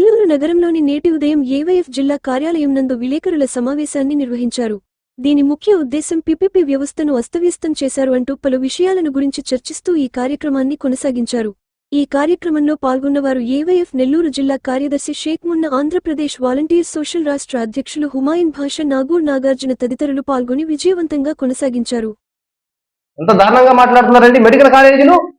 నగరంలోని నేటి ఉదయం ఏవైఎఫ్ జిల్లా కార్యాలయం నందు విలేకరుల సమావేశాన్ని నిర్వహించారు. దీని ముఖ్య ఉద్దేశం పిపిపి వ్యవస్థను అస్తవ్యస్తం చేశారు అంటూ పలు విషయాలను గురించి చర్చిస్తూ ఈ కార్యక్రమాన్ని కొనసాగించారు. ఈ కార్యక్రమంలో పాల్గొన్నవారు ఏవైఎఫ్ నెల్లూరు జిల్లా కార్యదర్శి షేక్ మున్న ఆంధ్రప్రదేశ్ వాలంటీర్ సోషల్ రాష్ట్ర అధ్యక్షులు హుమాయూన్ భాష నాగూర్ నాగార్జున తదితరులు పాల్గొని విజయవంతంగా కొనసాగించారు. ఎంత దారుణంగా మాట్లాడుతున్నారండి? మెడికల్ కాలేజీలు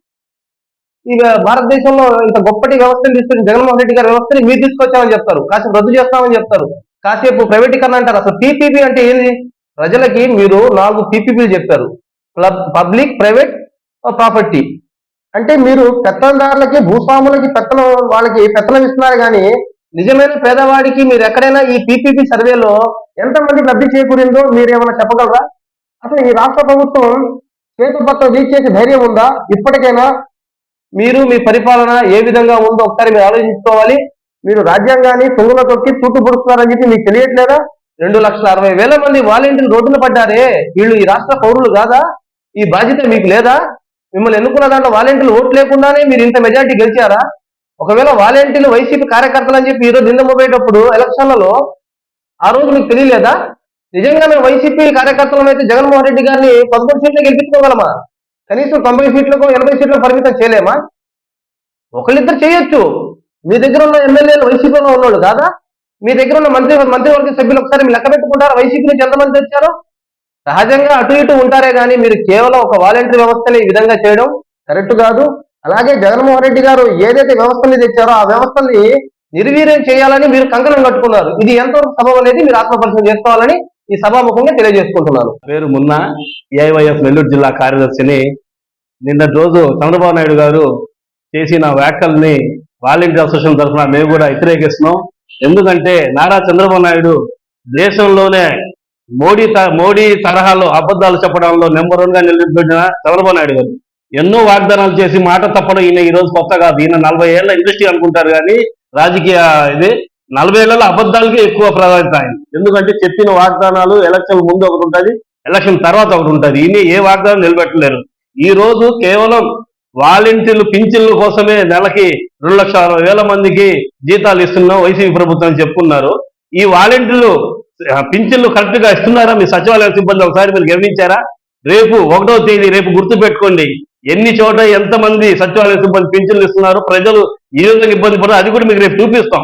ఈ భారతదేశంలో ఇంత గొప్పటి వ్యవస్థను తీసుకుని జగన్మోహన్ రెడ్డి గారి వ్యవస్థని మీరు తీసుకొచ్చామని చెప్తారు. కాసేపు రద్దు చేస్తామని చెప్తారు. కాసేపు ప్రైవేటీకరణ అంటారు. అసలు పీపీపీ అంటే ఏంది? ప్రజలకి మీరు నాలుగు పీపీపీలు చెప్పారు. Public private property. అంటే మీరు పెత్తనదారులకి భూస్వాములకి పెత్తనం వాళ్ళకి పెత్తనం ఇస్తున్నారు కానీ నిజమైన పేదవాడికి మీరు ఎక్కడైనా ఈ పీపీపీ సర్వేలో ఎంతమంది లబ్ధి చేకూరిందో మీరు ఏమైనా చెప్పగలరా? అసలు ఈ రాష్ట్ర ప్రభుత్వం చేతుపత్రం లీక్ చేసే ధైర్యం ఉందా? ఇప్పటికైనా మీరు మీ పరిపాలన ఏ విధంగా ఉందో ఒకసారి మీరు ఆలోచించుకోవాలి. మీరు రాజ్యాంగాన్ని తొంగుల తొక్కి తూటు చెప్పి మీకు తెలియట్లేదా? రెండు లక్షల అరవై వేల మంది వాలంటీర్లు రోడ్డున పడ్డారే. వీళ్ళు ఈ రాష్ట్ర పౌరులు కాదా? ఈ బాధ్యత మీకు లేదా? మిమ్మల్ని ఎన్నుకున్న దాంట్లో వాలంటీర్లు ఓట్లు లేకుండానే మీరు ఇంత మెజార్టీ గెలిచారా? ఒకవేళ వాలంటీర్లు వైసీపీ కార్యకర్తలు అని చెప్పి ఈరోజు నింద మోపేటప్పుడు ఎలక్షన్లలో ఆ రోజు మీకు తెలియలేదా? నిజంగా మేము వైసీపీ కార్యకర్తలం అయితే జగన్మోహన్ రెడ్డి గారిని పదకొండు సీట్లు గెలిపించుకోగలమా? కనీసం తొంభై సీట్లకు ఎనభై సీట్లకు పరిమితం చేయలేమా? ఒకళ్ళిద్దరు చేయొచ్చు. మీ దగ్గర ఉన్న ఎమ్మెల్యేలు వైసీపీలో ఉన్నోళ్ళు కాదా? మీ దగ్గర ఉన్న మంత్రి మంత్రివర్గ సభ్యులు ఒకసారి మీరు లెక్క పెట్టుకుంటారా? వైసీపీ నుంచి ఎంతమంది వచ్చారో? సహజంగా అటు ఇటు ఉంటారే కానీ మీరు కేవలం ఒక వాలంటీర్ వ్యవస్థని ఈ విధంగా చేయడం కరెక్ట్ కాదు. అలాగే జగన్మోహన్ రెడ్డి గారు ఏదైతే వ్యవస్థని తెచ్చారో ఆ వ్యవస్థని నిర్వీర్యం చేయాలని మీరు కంకణం కట్టుకున్నారు. ఇది ఎంతవరకు సబబ్ అనేది మీరు ఆత్మపరిశీలన చేసుకోవాలని ఈ సభాముఖంగా తెలియజేసుకుంటున్నాను. పేరు మున్న ఏఐవైఎఫ్ నెల్లూరు జిల్లా కార్యదర్శిని. నిన్నటి రోజు చంద్రబాబు నాయుడు గారు చేసిన వ్యాఖ్యల్ని వాలంటీర్ అసోసియేషన్ తరఫున మేము కూడా వ్యతిరేకిస్తున్నాం. ఎందుకంటే నారా చంద్రబాబు నాయుడు దేశంలోనే మోడీ త- మోడీ తరహాలో అబద్ధాలు చెప్పడంలో నెంబర్ వన్గా నిలబెట్టిన చంద్రబాబు నాయుడు గారు. ఎన్నో వాగ్దానాలు చేసి మాట తప్పడం ఈయన ఈ రోజు కొత్త కాదు ఈయన నలభై ఏళ్ళ ఇండస్ట్రీ అనుకుంటారు కానీ రాజకీయ ఇది నలభై ఏళ్ళ అబద్ధాలకే ఎక్కువ ప్రాధాన్యత. ఆయన ఎందుకంటే చెప్పిన వాగ్దానాలు ఎలక్షన్ ముందు ఒకటి ఉంటుంది ఎలక్షన్ తర్వాత ఒకటి ఉంటుంది. ఈయన ఏ వాగ్దానం నిలబెట్టలేరు. ఈ రోజు కేవలం వాలంటీర్లు పింఛన్ల కోసమే నెలకి రెండు లక్షల అరవై వేల మందికి జీతాలు ఇస్తున్నాం వైసీపీ ప్రభుత్వం చెప్పుకున్నారు. ఈ వాలంటీర్లు పింఛన్లు కరెక్ట్గా ఇస్తున్నారా? మీ సచివాలయ సిబ్బంది ఒకసారి మీరు గమనించారా? రేపు ఒకటో తేదీ రేపు గుర్తు పెట్టుకోండి ఎన్ని చోట ఎంతమంది సచివాలయ సిబ్బంది పింఛన్లు ఇస్తున్నారు? ప్రజలు ఈ విధంగా ఇబ్బంది పడారు? అది కూడా మీకు రేపు చూపిస్తాం.